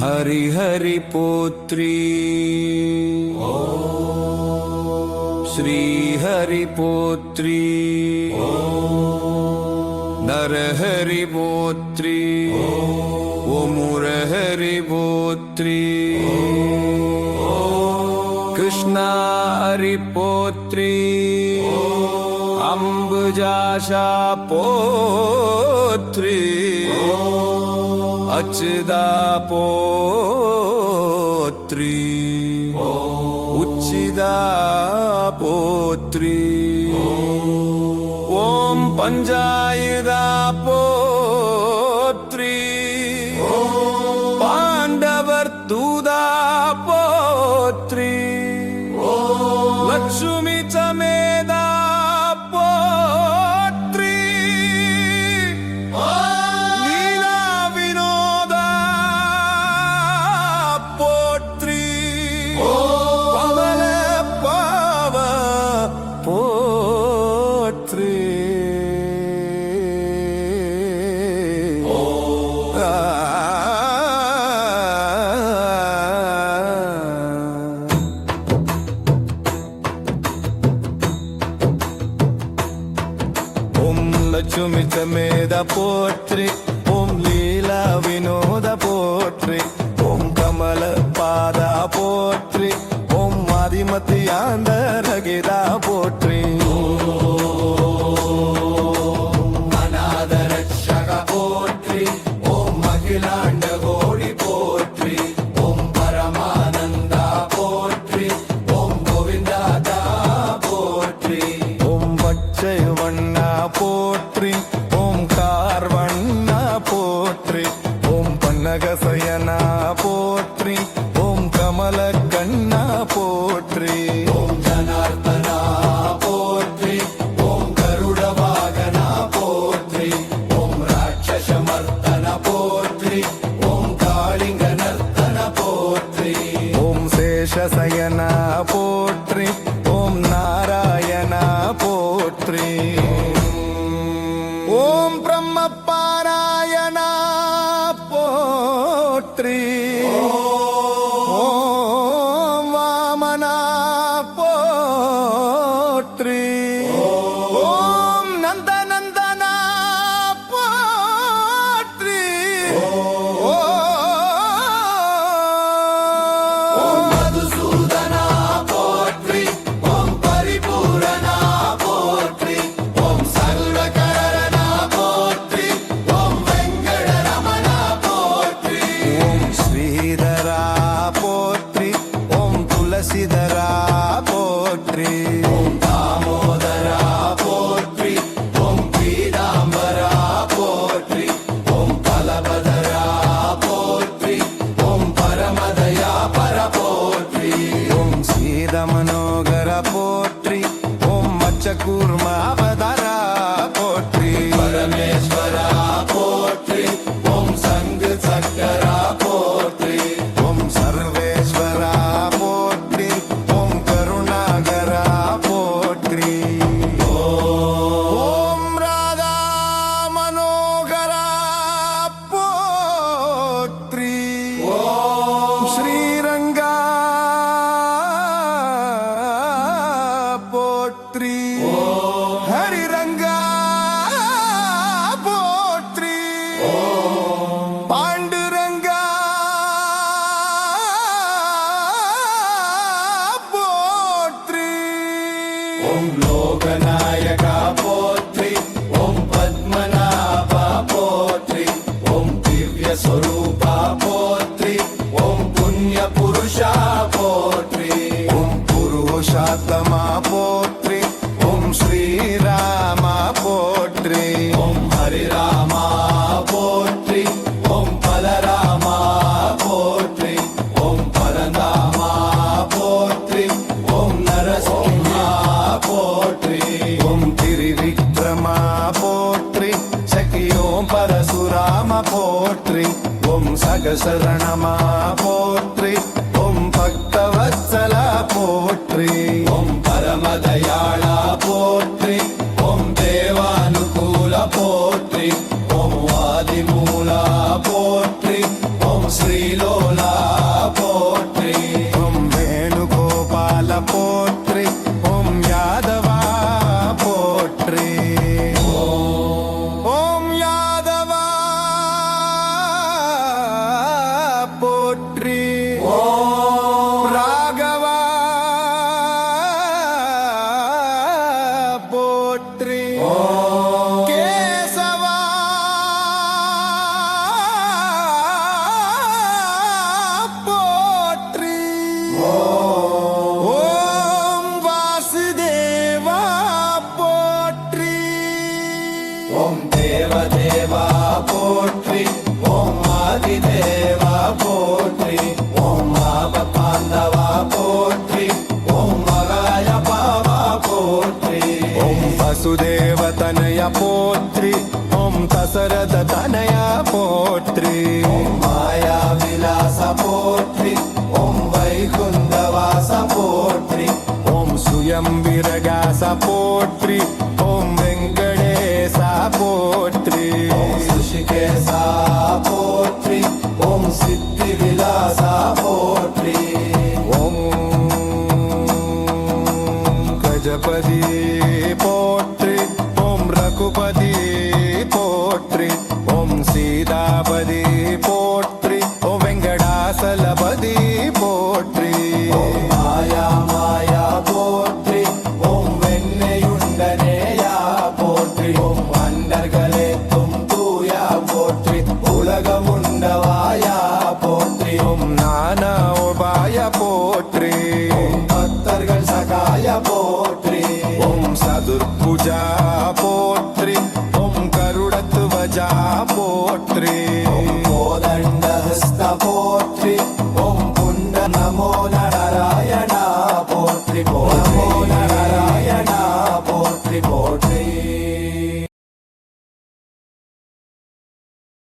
ஹரிஹரி போத்ரி ஸ்ரீஹரி போத்ரி நரஹரி போத்ரி ஓ முரஹரி போத்ரி கிருஷ்ணா ஹரி போத்ரி அம்புஜாஷா போத்ரி அச்சுதா போத்ரி உச்சிதா போத்ரி ஓம் பஞ்சாயுதா போத்ரி பாண்டவர் தூதா போத்ரி லட்சுமி சுமித்த மேத போற்றி ஓம் லீலா வினோத போற்றி ஓம் கமல பாதா போற்றி ஓம் ஆதிமதி ஓம் பன்னகசயனா போற்றி ஓம் கமல கண்ணா போற்றி. ஓம் ஜனார்த்தனா போற்றி ஓம் கருட வாகனா போற்றி ஓம் ராட்சசமர்த்தன போற்றி ஓம் காளிங்க நர்த்தன போற்றி. ஓம் சேஷசயனா போற்றி ஓம் நாராயணா போற்றி. ஓம் பிரம்ம போற்றி வாமனா போத்ரி ஓம் நந்தன போற்றி ஓம் மச்ச கூர்மா. பரசுராம போற்றி ஓம் சகசரணமா போற்றி ஓம் பக்தவத்சலா போற்றி ஓம் பரமதயாளா போற்றி ஓம் தேவானுகூல போற்றி. ராத்திரி கேசவா போற்றி ஓம் வாசுதேவா போற்றி தேவா போற்றி தசரத தனய போற்றி. மாயா விலாச போற்றி. ஓம் வைகுந்தவாச போற்றி. ஓம் சுயம் விரகாச போற்றி. ஓம் வெங்கடேச போற்றி. ஓம் ரிஷிகேசா போற்றி. ஓம் சித்தி விலாசா போற்றி. ஓம் கஜபதி. ஓம் நானா உபாய போற்றி. ஓம் பக்தர்கள் சகாய போற்றி. ஓம் சதுர்புஜா போற்றி. ஓம் கருடத்துவஜா போற்றி. கோதண்டஹஸ்த போற்றி.